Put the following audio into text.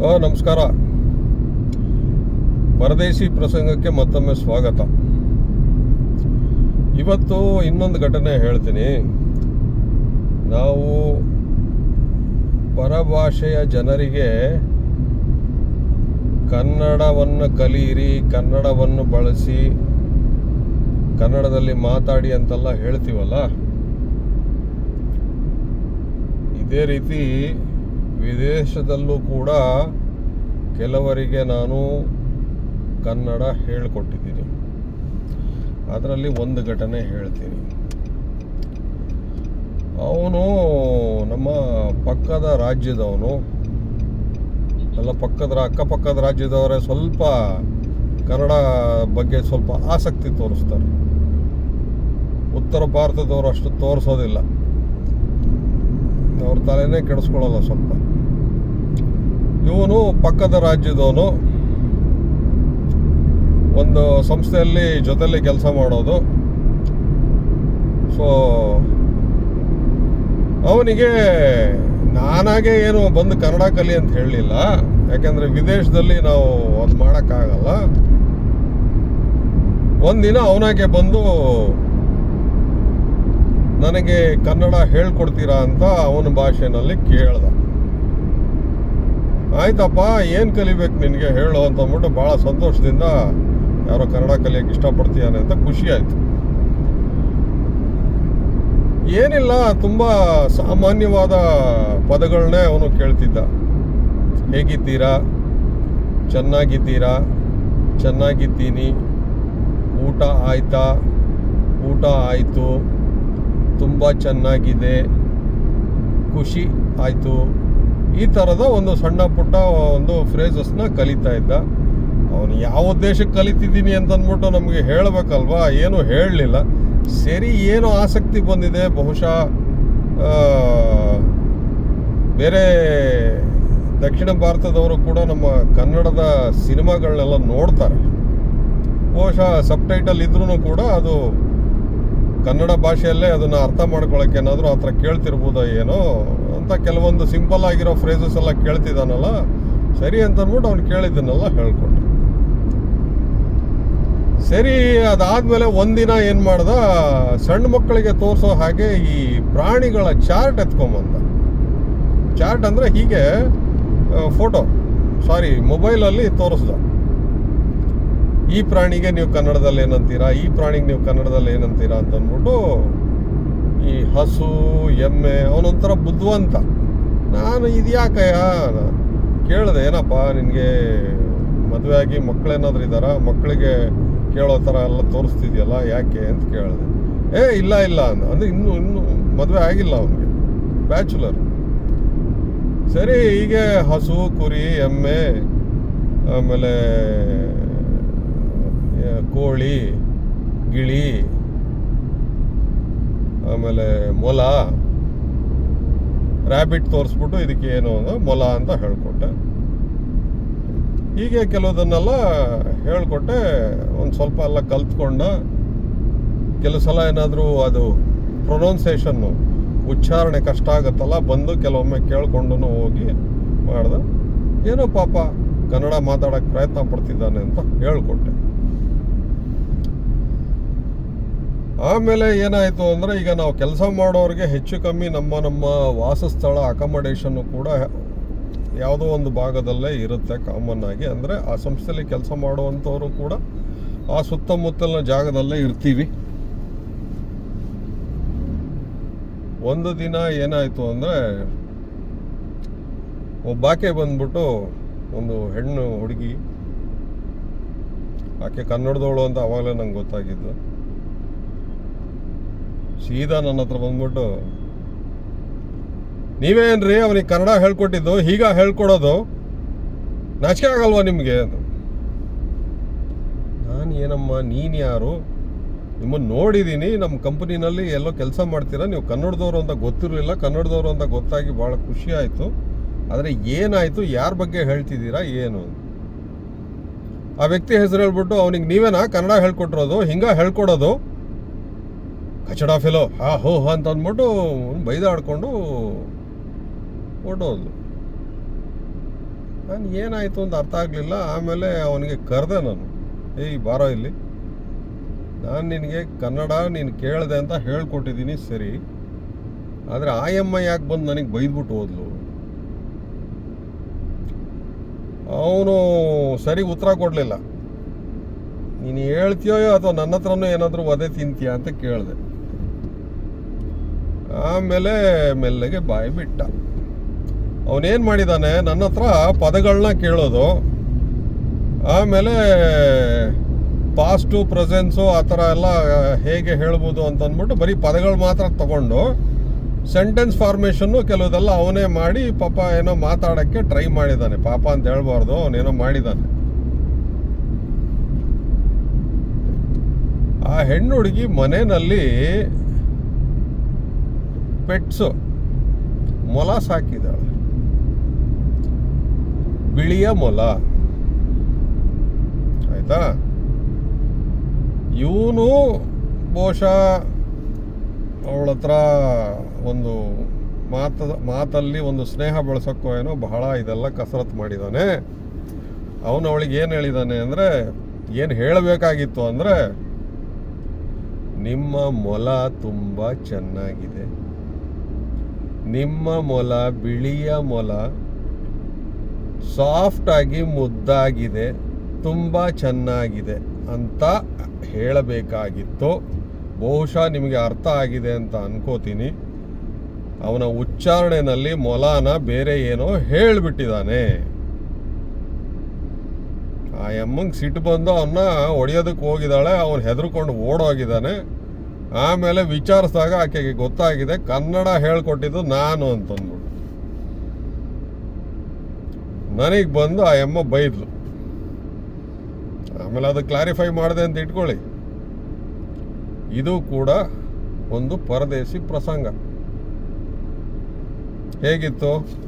ನಮಸ್ಕಾರ. ಪರದೇಶಿ ಪ್ರಸಂಗಕ್ಕೆ ಮತ್ತೊಮ್ಮೆ ಸ್ವಾಗತ. ಇವತ್ತು ಇನ್ನೊಂದು ಘಟನೆ ಹೇಳ್ತೀನಿ. ನಾವು ಪರಭಾಷೆಯ ಜನರಿಗೆ ಕನ್ನಡವನ್ನು ಕಲಿಯಿರಿ, ಕನ್ನಡವನ್ನು ಬಳಸಿ, ಕನ್ನಡದಲ್ಲಿ ಮಾತಾಡಿ ಅಂತೆಲ್ಲ ಹೇಳ್ತೀವಲ್ಲ? ಇದೇ ರೀತಿ ವಿದೇಶದಲ್ಲೂ ಕೂಡ ಕೆಲವರಿಗೆ ನಾನು ಕನ್ನಡ ಹೇಳಿಕೊಟ್ಟಿದ್ದೀನಿ. ಅದರಲ್ಲಿ ಒಂದು ಘಟನೆ ಹೇಳ್ತೀನಿ. ಅವನು ನಮ್ಮ ಪಕ್ಕದ ರಾಜ್ಯದವನು. ಎಲ್ಲ ಪಕ್ಕದ ಅಕ್ಕಪಕ್ಕದ ರಾಜ್ಯದವರೇ ಸ್ವಲ್ಪ ಕನ್ನಡ ಬಗ್ಗೆ ಸ್ವಲ್ಪ ಆಸಕ್ತಿ ತೋರಿಸ್ತಾರೆ. ಉತ್ತರ ಭಾರತದವರು ಅಷ್ಟು ತೋರಿಸೋದಿಲ್ಲ. ಅವ್ರ ತಲೆನೇ ಕೆಡಿಸ್ಕೊಳ್ಳಲ್ಲ ಸ್ವಲ್ಪ. ಇವನು ಪಕ್ಕದ ರಾಜ್ಯದವನು. ಒಂದು ಸಂಸ್ಥೆಯಲ್ಲಿ ಜೊತೆಲಿ ಕೆಲಸ ಮಾಡೋದು. ಸೊ ಅವನಿಗೆ ನಾನಾಗೆ ಏನು ಬಂದು ಕನ್ನಡ ಕಲಿ ಅಂತ ಹೇಳಲಿಲ್ಲ. ಯಾಕೆಂದರೆ ವಿದೇಶದಲ್ಲಿ ನಾವು ಅದು ಮಾಡೋಕ್ಕಾಗಲ್ಲ. ಒಂದಿನ ಅವನಾಗೆ ಬಂದು ನನಗೆ ಕನ್ನಡ ಹೇಳ್ಕೊಡ್ತೀರಾ ಅಂತ ಅವನ ಭಾಷೆನಲ್ಲಿ ಕೇಳ್ದ. ಆಯ್ತಪ್ಪ, ಏನು ಕಲಿಬೇಕು ನಿನಗೆ? ಹೇಳು ಅಂತ ಅಂದ್ಬಿಟ್ಟು ಭಾಳ ಸಂತೋಷದಿಂದ, ಯಾರೋ ಕನ್ನಡ ಕಲಿಯಕ್ಕೆ ಇಷ್ಟಪಡ್ತೀಯಾನೆ ಅಂತ ಖುಷಿ ಆಯಿತು. ಏನಿಲ್ಲ, ತುಂಬ ಸಾಮಾನ್ಯವಾದ ಪದಗಳನ್ನೇ ಅವನು ಕೇಳ್ತಿದ್ದ. ಹೇಗಿದ್ದೀರಾ? ಚೆನ್ನಾಗಿದ್ದೀರಾ? ಚೆನ್ನಾಗಿದ್ದೀನಿ. ಊಟ ಆಯ್ತಾ? ಊಟ ಆಯಿತು? ತುಂಬ ಚೆನ್ನಾಗಿದೆ. ಖುಷಿ ಆಯಿತು. ಈ ಥರದ ಒಂದು ಸಣ್ಣ ಪುಟ್ಟ ಒಂದು ಫ್ರೇಸಸ್ನ ಕಲಿತಾ ಇದ್ದ. ಅವನು ಯಾವ ಉದ್ದೇಶಕ್ಕೆ ಕಲಿತಿದ್ದೀನಿ ಅಂತಂದ್ಬಿಟ್ಟು ನಮಗೆ ಹೇಳಬೇಕಲ್ವಾ? ಏನು ಹೇಳಲಿಲ್ಲ. ಸರಿ, ಏನು ಆಸಕ್ತಿ ಬಂದಿದೆ? ಬಹುಶಃ ಬೇರೆ ದಕ್ಷಿಣ ಭಾರತದವರು ಕೂಡ ನಮ್ಮ ಕನ್ನಡದ ಸಿನಿಮಾಗಳನ್ನೆಲ್ಲ ನೋಡ್ತಾರೆ. ಬಹುಶಃ ಸಬ್ಟೈಟಲ್ ಇದ್ರೂ ಕೂಡ ಅದು ಕನ್ನಡ ಭಾಷೆಯಲ್ಲೇ ಅದನ್ನು ಅರ್ಥ ಮಾಡ್ಕೊಳಕ್ಕೆ ಏನಾದರೂ ಆ ಥರ ಕೇಳ್ತಿರ್ಬೋದೋ ಏನೋ ಅಂತ ಕೆಲವೊಂದು ಸಿಂಪಲ್ ಆಗಿರೋ ಫ್ರೇಸಸ್ ಎಲ್ಲ ಕೇಳ್ತಿದ್ದಾನಲ್ಲ, ಸರಿ ಅಂತ ಅಂದ್ಬಿಟ್ಟು ಅವ್ನು ಕೇಳಿದ್ದನ್ನೆಲ್ಲ ಹೇಳ್ಕೊಟ್ಟೆ ಸರಿ, ಅದಾದ್ಮೇಲೆ ಒಂದಿನ ಏನು ಮಾಡ್ದ ಸಣ್ಣ ಮಕ್ಕಳಿಗೆ ತೋರಿಸೋ ಹಾಗೆ ಈ ಪ್ರಾಣಿಗಳ ಚಾರ್ಟ್ ಎತ್ಕೊಂಬಂದ. ಚಾರ್ಟ್ ಅಂದರೆ ಹೀಗೆ ಫೋಟೋ ಸಾರಿ ಮೊಬೈಲಲ್ಲಿ ತೋರಿಸ್ದ. ಈ ಪ್ರಾಣಿಗೆ ನೀವು ಕನ್ನಡದಲ್ಲಿ ಏನಂತೀರಾ? ಈ ಪ್ರಾಣಿಗೆ ನೀವು ಕನ್ನಡದಲ್ಲಿ ಏನಂತೀರಾ ಅಂತ ಅಂದ್ಬಿಟ್ಟು ಈ ಹಸು, ಎಮ್ಮೆ, ಅವನೊಂಥರ ಬುದ್ಧಿವಂತ. ನಾನು ಇದ್ಯಾಕಯ್ಯ? ಕೇಳಿದೆ, ಏನಪ್ಪ ನಿನಗೆ ಮದುವೆ ಆಗಿ ಮಕ್ಕಳೇನಾದ್ರೂ ಇದ್ದಾರಾ? ಮಕ್ಕಳಿಗೆ ಕೇಳೋ ಥರ ಎಲ್ಲ ತೋರಿಸ್ತಿದ್ಯಲ್ಲ, ಯಾಕೆ ಅಂತ ಕೇಳಿದೆ. ಏ, ಇಲ್ಲ ಇಲ್ಲ ಅಂದ. ಅಂದರೆ ಇನ್ನೂ ಇನ್ನೂ ಮದುವೆ ಆಗಿಲ್ಲ ಅವನಿಗೆ. ಬ್ಯಾಚುಲರ್ ಸರಿ, ಹೀಗೆ ಹಸು, ಕುರಿ, ಎಮ್ಮೆ, ಆಮೇಲೆ ಕೋಳಿ, ಗಿಳಿ, ಆಮೇಲೆ ಮೊಲ ರ್ಯಾಬಿಟ್ ತೋರಿಸ್ಬಿಟ್ಟು ಇದಕ್ಕೆ ಏನು ಮೊಲ ಅಂತ ಹೇಳಿಕೊಟ್ಟೆ. ಹೀಗೆ ಕೆಲವುದನ್ನೆಲ್ಲ ಹೇಳಿಕೊಟ್ಟೆ, ಒಂದು ಸ್ವಲ್ಪ ಎಲ್ಲ ಕಲ್ತ್ಕೊಂಡ ಕೆಲವು ಸಲ ಏನಾದರೂ ಅದು ಪ್ರೊನೌನ್ಸೇಷನ್ನು ಉಚ್ಚಾರಣೆ ಕಷ್ಟ ಆಗುತ್ತಲ್ಲ, ಬಂದು ಕೆಲವೊಮ್ಮೆ ಕೇಳಿಕೊಂಡು ಹೋಗಿ ಮಾಡ್ದೆ. ಏನೋ ಪಾಪ ಕನ್ನಡ ಮಾತಾಡೋಕ್ಕೆ ಪ್ರಯತ್ನ ಪಡ್ತಿದ್ದಾನೆ ಅಂತ ಹೇಳ್ಕೊಟ್ಟೆ. ಆಮೇಲೆ ಏನಾಯಿತು ಅಂದರೆ ಈಗ ನಾವು ಕೆಲಸ ಮಾಡೋರಿಗೆ ಹೆಚ್ಚು ಕಮ್ಮಿ ನಮ್ಮ ನಮ್ಮ ವಾಸಸ್ಥಳ ಅಕಾಮಡೇಷನ್ನು ಕೂಡ ಯಾವುದೋ ಒಂದು ಭಾಗದಲ್ಲೇ ಇರುತ್ತೆ ಕಾಮನ್ ಆಗಿ. ಅಂದರೆ ಆ ಸಂಸ್ಥೆಯಲ್ಲಿ ಕೆಲಸ ಮಾಡುವಂಥವರು ಕೂಡ ಆ ಸುತ್ತಮುತ್ತಲಿನ ಜಾಗದಲ್ಲೇ ಇರ್ತೀವಿ. ಒಂದು ದಿನ ಏನಾಯಿತು ಅಂದರೆ ಒಬ್ಬಾಕೆ ಬಂದ್ಬಿಟ್ಟು ಒಂದು ಹೆಣ್ಣು ಹುಡುಗಿ, ಆಕೆ ಕನ್ನಡದವಳು ಅಂತ ಆವಾಗಲೇ ನಂಗೆ ಗೊತ್ತಾಗಿದ್ದು. ಸೀದಾ ನನ್ನ ಹತ್ರ ಬಂದ್ಬಿಟ್ಟು ನೀವೇನ್ರಿ ಅವನಿಗೆ ಕನ್ನಡ ಹೇಳ್ಕೊಟ್ಟಿದ್ದು, ಹೀಗ ಹೇಳ್ಕೊಡೋದು? ನಾಚಿಕೆ ಆಗಲ್ವಾ ನಿಮಗೆ? ನಾನು ಏನಮ್ಮ, ನೀನು ಯಾರು? ನಿಮ್ಮನ್ನು ನೋಡಿದ್ದೀನಿ ನಮ್ಮ ಕಂಪ್ನಿನಲ್ಲಿ ಎಲ್ಲೋ ಕೆಲಸ ಮಾಡ್ತೀರಾ? ನೀವು ಕನ್ನಡದವರು ಅಂತ ಗೊತ್ತಿರಲಿಲ್ಲ, ಕನ್ನಡದವರು ಅಂತ ಗೊತ್ತಾಗಿ ಭಾಳ ಖುಷಿ ಆಯಿತು. ಆದರೆ ಏನಾಯಿತು? ಯಾರ ಬಗ್ಗೆ ಹೇಳ್ತಿದ್ದೀರಾ? ಏನು? ಆ ವ್ಯಕ್ತಿ ಹೆಸರು ಹೇಳ್ಬಿಟ್ಟು, ಅವನಿಗೆ ನೀವೇನಾ ಕನ್ನಡ ಹೇಳ್ಕೊಟ್ಟಿರೋದು? ಹಿಂಗೆ ಹೇಳ್ಕೊಡೋದು? ಕಚಡ ಫೆಲೋ ಹಾ, ಹೋ ಅಂತ ಅಂದ್ಬಿಟ್ಟು ಬೈದಾಡ್ಕೊಂಡು ಹೊರಟೋದ್ಲು. ನಾನು ಏನಾಯಿತು ಅಂತ ಅರ್ಥ ಆಗಲಿಲ್ಲ, ಆಮೇಲೆ ಅವನಿಗೆ ಕರೆದೆ ನಾನು. ಏಯ್, ಬಾರೋ ಇಲ್ಲಿ. ನಾನು ನಿನಗೆ ಕನ್ನಡ ನೀನು ಕೇಳಿದೆ ಅಂತ ಹೇಳ್ಕೊಟ್ಟಿದ್ದೀನಿ, ಸರಿ. ಆದರೆ ಆಯಮ್ಮ ಯಾಕೆ ಬಂದು ನನಗೆ ಬೈದ್ಬಿಟ್ಟು ಹೋದ್ಲು? ಅವನು ಸರಿ ಉತ್ತರ ಕೊಡಲಿಲ್ಲ. ನೀನು ಹೇಳ್ತೀಯೋ ಅಥವಾ ನನ್ನ ಹತ್ರನೂ ಏನಾದರೂ ಒದೆ ತಿಂತೀಯ ಅಂತ ಕೇಳಿದೆ. ಆಮೇಲೆ ಮೆಲ್ಲಗೆ ಬಾಯಿ ಬಿಟ್ಟ. ಅವನೇನು ಮಾಡಿದ್ದಾನೆ ನನ್ನ ಹತ್ರ ಪದಗಳನ್ನ ಕೇಳೋದು. ಆಮೇಲೆ ಪಾಸ್ಟು ಪ್ರೆಸೆನ್ಸು ಆ ಥರ ಎಲ್ಲ ಹೇಗೆ ಹೇಳ್ಬೋದು ಅಂತ ಅಂದ್ಬಿಟ್ಟು ಬರೀ ಪದಗಳು ಮಾತ್ರ ತಗೊಂಡು ಸೆಂಟೆನ್ಸ್ ಫಾರ್ಮೇಷನ್ನು ಕೆಲವುದೆಲ್ಲ ಅವನೇ ಮಾಡಿ ಪಾಪ ಏನೋ ಮಾತಾಡೋಕ್ಕೆ ಟ್ರೈ ಮಾಡಿದ್ದಾನೆ ಪಾಪ ಅಂತ ಹೇಳ್ಬಾರ್ದು, ಅವನೇನೋ ಮಾಡಿದ್ದಾನೆ ಆ ಹೆಣ್ಣು ಹುಡುಗಿ ಮನೆಯಲ್ಲಿ ಪೆಟ್ಸು ಮೊಲ ಸಾಕಿದಾಳೆ ಬಿಳಿಯ ಮೊಲ. ಆಯ್ತಾ? ಇವನು ಬಹುಶಃ ಅವಳ ಹತ್ರ ಒಂದು ಮಾತ, ಮಾತಲ್ಲಿ ಒಂದು ಸ್ನೇಹ ಬೆಳೆಸೋಕ್ಕೋ ಏನೋ ಬಹಳ ಇದೆಲ್ಲ ಕಸರತ್ತು ಮಾಡಿದ್ದಾನೆ ಅವನು ಅವಳಿಗೆ ಏನು ಹೇಳಿದ್ದಾನೆ ಅಂದರೆ, ಏನು ಹೇಳಬೇಕಾಗಿತ್ತು ಅಂದರೆ, ನಿಮ್ಮ ಮೊಲ ತುಂಬ ಚೆನ್ನಾಗಿದೆ. ನಿಮ್ಮ ಮೊಲ, ಬಿಳಿಯ ಮೊಲ ಸಾಫ್ಟಾಗಿ ಮುದ್ದಾಗಿದೆ, ತುಂಬ ಚೆನ್ನಾಗಿದೆ ಅಂತ ಹೇಳಬೇಕಾಗಿತ್ತು. ಬಹುಶಃ ನಿಮಗೆ ಅರ್ಥ ಆಗಿದೆ ಅಂತ ಅನ್ಕೋತೀನಿ. ಅವನ ಉಚ್ಚಾರಣೆನಲ್ಲಿ ಮೊಲಾನ ಬೇರೆ ಏನೋ ಹೇಳಿಬಿಟ್ಟಿದ್ದಾನೆ. ಆ ಎಮ್ಮಂಗೆ ಸಿಟ್ಟು ಬಂದು ಅವನ್ನ ಹೊಡೆಯೋದಕ್ಕೆ ಹೋಗಿದ್ದಾಳೆ, ಅವನು ಹೆದರ್ಕೊಂಡು ಓಡೋಗಿದ್ದಾನೆ. ಆಮೇಲೆ ವಿಚಾರಿಸಿದಾಗ ಆಕೆಗೆ ಗೊತ್ತಾಗಿದೆ, ಕನ್ನಡ ಹೇಳ್ಕೊಟ್ಟಿದ್ದು ನಾನು ಅಂತಂದ್ಬಿಟ್ಟು ನನಗೆ ಬಂದು ಆ ಎಮ್ಮ ಬೈದ್ಲು. ಆಮೇಲೆ ಅದು ಕ್ಲಾರಿಫೈ ಮಾಡಿದೆ ಅಂತ ಇಟ್ಕೊಳ್ಳಿ. ಇದು ಕೂಡ ಒಂದು ಪರದೇಶಿ ಪ್ರಸಂಗ. ಹೇಗಿತ್ತು?